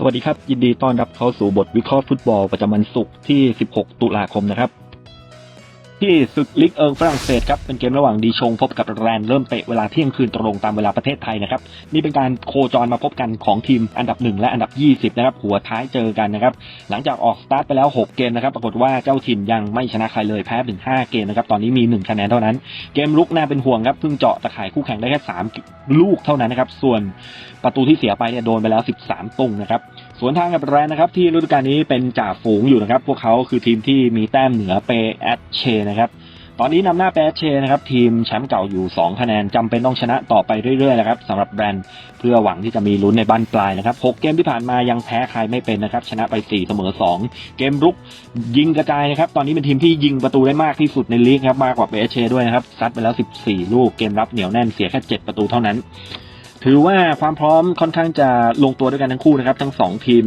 สวัสดีครับ ยินดีต้อนรับเข้าสู่บทวิเคราะห์ฟุตบอลประจำวันศุกร์ที่ 16 ตุลาคมนะครับ ที่ศึกลิกเอิงฝรั่งเศสครับเป็นเกมระหว่างดีชงพบกับแรนเริ่มเตะเวลาเที่ยงคืนตรงตามเวลาประเทศไทยนะครับนี่เป็นการโคจรมาพบกันของทีมอันดับ 1 และอันดับ 20นะครับหัวท้ายเจอกันนะครับหลังจากออกสตาร์ทไปแล้ว 6 เกมนะครับปรากฏว่าเจ้าถิ่นยังไม่ชนะใครเลยแพ้ถึง5เกมนะครับตอนนี้มี 1 คะแนนเท่านั้น เกมลุกน่าเป็นห่วงครับเพิ่งเจาะตะข่ายคู่แข่งได้แค่3ลูกเท่านั้นนะครับส่วนประตูที่เสียไปเนี่ยโดนไปแล้ว 13 ตุงนะครับ สวนทางกับแรนนะครับที่ฤดูกาลนี้เป็นจ่าฝูงอยู่นะครับ พวกเขาคือทีมที่มีแต้มเหนือเปแอดเชนะครับตอนนี้นำหน้าเปแอดเชนะครับทีมแชมป์เก่าอยู่ 2 คะแนนจำเป็นต้องชนะต่อไปเรื่อยๆนะครับสำหรับแบรนด์เพื่อหวังที่จะมีลุ้นในบ้านปลายนะครับ 6 เกมที่ผ่านมายังแพ้ใครไม่เป็นนะครับ ชนะไป 4 เสมอ 2 เกมรุกยิงกระจายนะครับ ตอนนี้เป็นทีมที่ยิงประตูได้มากที่สุดในลีกครับมากกว่าเปแอดเชด้วยนะครับซัดไปแล้ว 14 ลูกเกมรับเหนียวแน่นเสียแค่ 7 ประตูเท่านั้น ถือว่าความพร้อมค่อนข้างจะลงตัวด้วยกันทั้งคู่นะครับ ทั้งสองทีม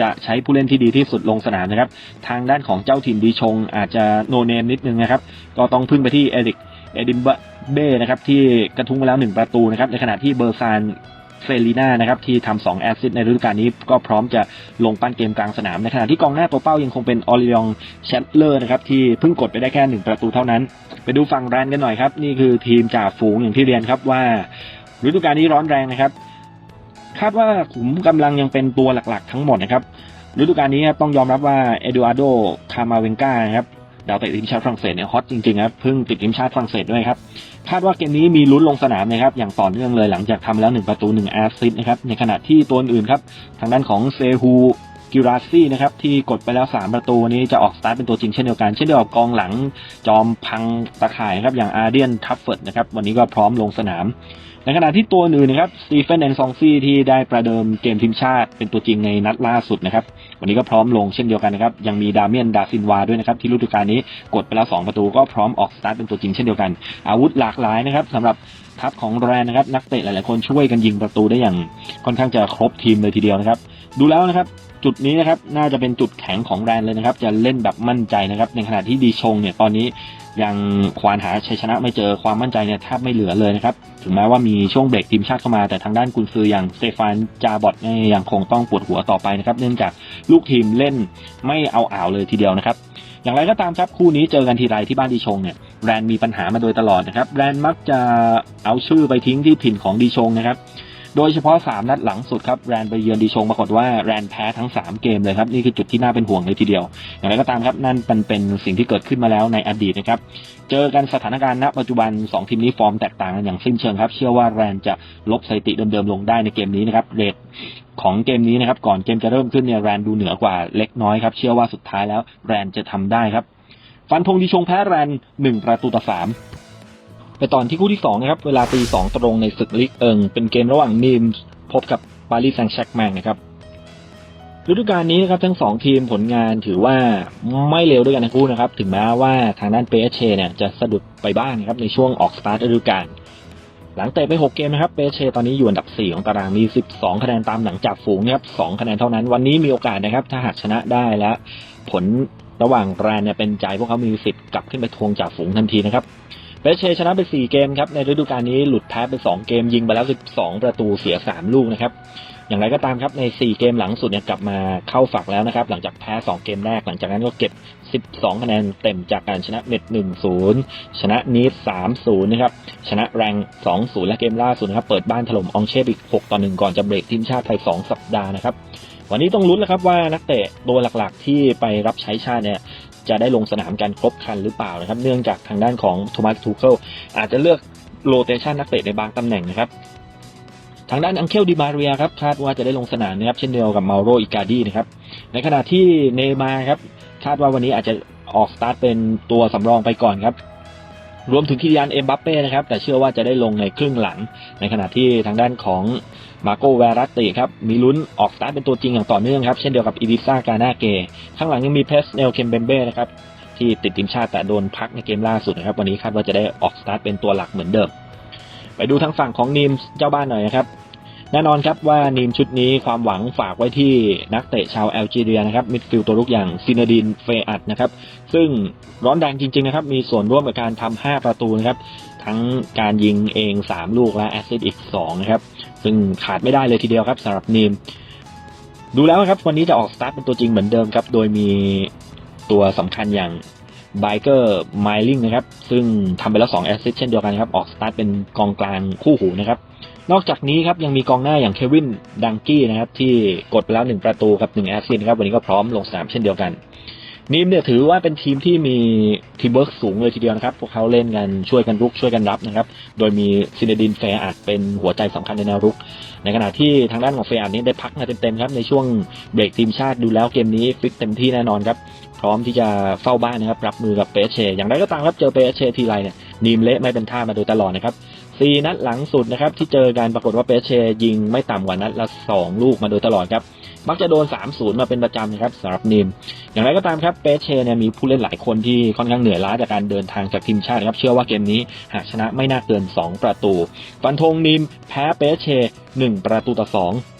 จะใช้ผู้เล่นที่ดีที่สุดลงสนามนะครับ ทางด้านของเจ้าถิ่นดีชง อาจจะโนเนมนิดนึงนะครับ ก็ต้องพึ่งไปที่เอริกเอดิมเบ้นะครับที่กระทุ้งมาแล้วหนึ่งประตูนะครับในขณะที่เบอร์ซานเฟลีน่านะครับที่ทำสองแอสซิสในฤดูกาลนี้ก็พร้อมจะลงปั้นเกมกลางสนาม ในขณะที่กองหน้าตัวเป้ายังคงเป็นออริยองแชตเลอร์นะครับที่เพิ่งกดไปได้แค่หนึ่งประตูเท่านั้น ไปดูฝั่งแรนกันหน่อยครับ นี่คือทีมจ่าฝูงอย่างที่เรียนครับว่า ฤดูกาลนี้ร้อนแรงนะครับ คาดว่าขุมกำลังยังเป็นตัวหลักๆ ทั้งหมดนะครับฤดูกาลนี้ครับต้องยอมรับว่าเอดูอาร์โดคามาเวนกานะครับดาวเตะทีมชาติฝรั่งเศสเนี่ยฮอตจริงๆครับเพิ่งติดทีมชาติฝรั่งเศสด้วยครับคาดว่าเกมนี้มีลุ้นลงสนามนะครับอย่างต่อเนื่องเลยหลังจากทำแล้ว 1 ประตู 1 แอสซิสต์นะครับในขณะที่ตัวอื่นครับทางด้านของเซฮูกิราซี่นะครับที่กดไปแล้ว 3 ประตูนี้จะออกสตาร์ทเป็นตัวจริงเช่นเดียวกันเช่นเดียวกับกองหลังจอมพังตะข่ายครับอย่างอาร์เดียนทัฟเฟิร์ดนะครับวันนี้ก็พร้อมลงสนาม ในขณะที่ตัวอื่นนะครับสตีเฟนแอนซองซี่ที่ได้ประเดิมเกมทีมชาติเป็นตัวจริงในนัดล่าสุดนะครับ วันนี้ก็พร้อมลงเช่นเดียวกันนะครับ ยังมีดาเมียนดาซินวาด้วยนะครับ ที่ฤดูกาลนี้กดไปแล้ว 2 ประตูก็พร้อมออกสตาร์ทเป็นตัวจริงเช่นเดียวกัน อาวุธหลากหลายนะครับสำหรับทัพของแรนนะครับ นักเตะหลายๆคนช่วยกันยิงประตูได้อย่างค่อนข้างจะครบทีมเลยทีเดียวนะครับ ดูแล้วนะครับ จุดนี้นะครับน่าจะเป็นจุดแข็งของแรนเลยนะครับ จะเล่นแบบมั่นใจนะครับ ในขณะที่ดีชงเนี่ยตอนนี้ยังควานหาชัยชนะไม่เจอความมั่นใจเนี่ยแทบไม่เหลือเลยนะครับ ถึงแม้ว่ามีช่วงเบรกทีมชาติเข้ามาแต่ทางด้านกุนซืออย่างสเตฟานจาบอตเนี่ยยังคงต้องปวดหัวต่อไปนะครับ เนื่องจากลูกทีมเล่นไม่เอาอ่าวเลยทีเดียวนะครับอย่างไรก็ตามครับคู่นี้เจอกันทีไรที่บ้านดีชงเนี่ยแรนมีปัญหามาโดยตลอดนะครับแรนมักจะเอาชื่อไปทิ้งที่ถิ่นของดีชงนะครับ โดยเฉพาะ 3 นัดหลังสุดครับแรนไปเยือนดีชงปรากฏว่าแรนแพ้ทั้ง 3 เกมเลยครับนี่คือจุดที่น่าเป็นห่วงเลยทีเดียว อย่างไรก็ตามครับนั่นเป็นเป็นสิ่งที่เกิดขึ้นมาแล้วในอดีตนะครับเจอกันสถานการณ์ณปัจจุบัน 2 ทีมนี้ฟอร์มแตกต่างกันอย่างสิ้นเชิงครับ เชื่อว่าแรนจะลบสถิติเดิมๆลงได้ในเกมนี้นะครับเรทของเกมนี้นะครับก่อนเกมจะเริ่มขึ้นเนี่ยแรนดูเหนือกว่าเล็กน้อยครับเชื่อว่าสุดท้ายแล้วแรนจะทำได้ครับฟันธงดีชงแพ้แรนหนึ่งประตูต่อสาม ไปตอนที่คู่ที่สองนะครับเวลาตีสองตรงในศึกลิกเอิง เป็นเกมระหว่างนีมสพบกับปารีสแซงต์แชร์กแมงนะครับฤดูกาลนี้นะครับทั้งสองทีมผลงานถือว่าไม่เลวด้วยกันทั้งคู่นะครับ ถึงแม้ว่าทางด้านเปเชเนี่ยจะสะดุดไปบ้างนะครับในช่วงออกสตาร์ทฤดูกาลหลังเตะไป 6 เกมนะครับเปเชตอนนี้อยู่อันดับ 4 ของตารางมี 12 คะแนนตามหลังจากฝูงนะครับ2คะแนนเท่านั้น วันนี้มีโอกาสนะครับ ถ้าหากชนะได้และผลระหว่างแรนเนี่ยเป็นใจพวกเขามีสิทธิ์กลับขึ้นไปทวงจากฝูงทันทีนะครับ เปเชชนะไป 4 เกมครับ ในฤดูกาลนี้หลุดแพ้ไป 2 เกม ยิงไปแล้ว 12 ประตูเสีย 3 ลูกนะครับ อย่างไรก็ตามครับใน 4 เกมหลังสุดเนี่ยกลับมาเข้าฝักแล้วนะครับ หลังจากแพ้ 2 เกมแรก หลังจากนั้นก็เก็บ 12 คะแนนเต็มจากการชนะเม็ด 1-0 ชนะนีส3-0 นะครับ ชนะแรง 2-0 และเกมล่าสุดนะครับ เปิดบ้านถล่มอองเช่อีก6ต่อ1ก่อนจะเบรกทีมชาติไทย 2 สัปดาห์นะครับวันนี้ต้องลุ้นแล้วครับว่านักเตะตัวหลักๆที่ไปรับใช้ชาติเนี่ย จะได้ลงสนามกันครบคันหรือเปล่านะครับ เนื่องจากทางด้านของโทมัสทูเคิลอาจจะเลือกโรเตชันนักเตะในบางตำแหน่งนะครับทางด้านอังเคลดิมาเรียครับคาดว่าจะได้ลงสนามนะครับเช่นเดียวกับมาโรอิกาดีนะครับในขณะที่เนมาครับคาดว่าวันนี้อาจจะออกสตาร์ทเป็นตัวสำรองไปก่อนครับ รวมถึงคิริยานเอ็มบัปเป้นะครับ แต่เชื่อว่าจะได้ลงในครึ่งหลัง ในขณะที่ทางด้านของมาโกเวรัตติครับ มีลุ้นออกสตาร์ทเป็นตัวจริงอย่างต่อเนื่องครับ เช่นเดียวกับอีดิซ่ากานาเก ข้างหลังยังมีเพสเนลเคมเบมเบ้นะครับที่ติดทีมชาติแต่โดนพักในเกมล่าสุดนะครับ วันนี้คาดว่าจะได้ออกสตาร์ทเป็นตัวหลักเหมือนเดิม ไปดูทางฝั่งของนีมเจ้าบ้านหน่อยนะครับ แน่นอนครับว่านีมชุดนี้ความหวังฝากไว้ที่นักเตะชาวแอลจีเรียนะครับมิดฟิลด์ตัวลุกอย่างซินาดินเฟอัดนะครับซึ่งร้อนแรงจริงๆนะครับมีส่วนร่วมกับการทำ5ประตูนะครับทั้งการยิงเอง 3 ลูกและแอสซิสต์อีก2นะครับซึ่งขาดไม่ได้เลยทีเดียวครับสำหรับนีมดูแล้วนะครับวันนี้จะออกสตาร์ทเป็นตัวจริงเหมือนเดิมครับโดยมีตัวสำคัญอย่างไบเกอร์ไมลิงนะครับซึ่งทำไปแล้ว2แอสซิสต์เช่นเดียวกันครับออกสตาร์ทเป็นกองกลางคู่หูนะครับ นอกจากนี้ครับยังมีกองหน้าอย่างเควินดังกี้นะครับที่กดไปแล้ว1ประตูกับ1แอสซิสต์นครับวันนี้ก็พร้อมลงสนามเช่นเดียวกันนีมเนี่ยถือว่าเป็นทีมที่มีทีมเวิร์กสูงเลยทีเดียวนะครับ พวกเขาเล่นกันช่วยกันรุกช่วยกันรับนะครับ โดยมีซินเดดินเฟยอาดเป็นหัวใจสำคัญในแนวรุก ในขณะที่ทางด้านของเฟยอาดนี้ได้พักมาเต็มๆครับในช่วงเบรกทีมชาติดูแล้วเกมนี้ฟิตเต็มที่แน่นอนครับ พร้อมที่จะเฝ้าบ้านนะครับรับมือกับเปเชอย่างไรก็ตามครับเจอเปเชทีไรเนี่ยนีมเละไม่เป็นท่ามาโดยตลอดนะครับ สี่นัดหลังสุดนะครับที่เจอกันปรากฏว่าเปเชยิงไม่ต่ำกว่านัดละสองลูกมาโดยตลอดครับมักจะโดน 3-0 มาเป็นประจำนะครับสำหรับนิม อย่างไรก็ตามครับเปเชเนี่ยมีผู้เล่นหลายคนที่ค่อนข้างเหนื่อยล้าจากการเดินทางจากทีมชาติครับ เชื่อว่าเกมนี้หากชนะไม่น่าเกิน 2 ประตู ฟันธงนิมแพ้เปเช 1 ประตูต่อ 2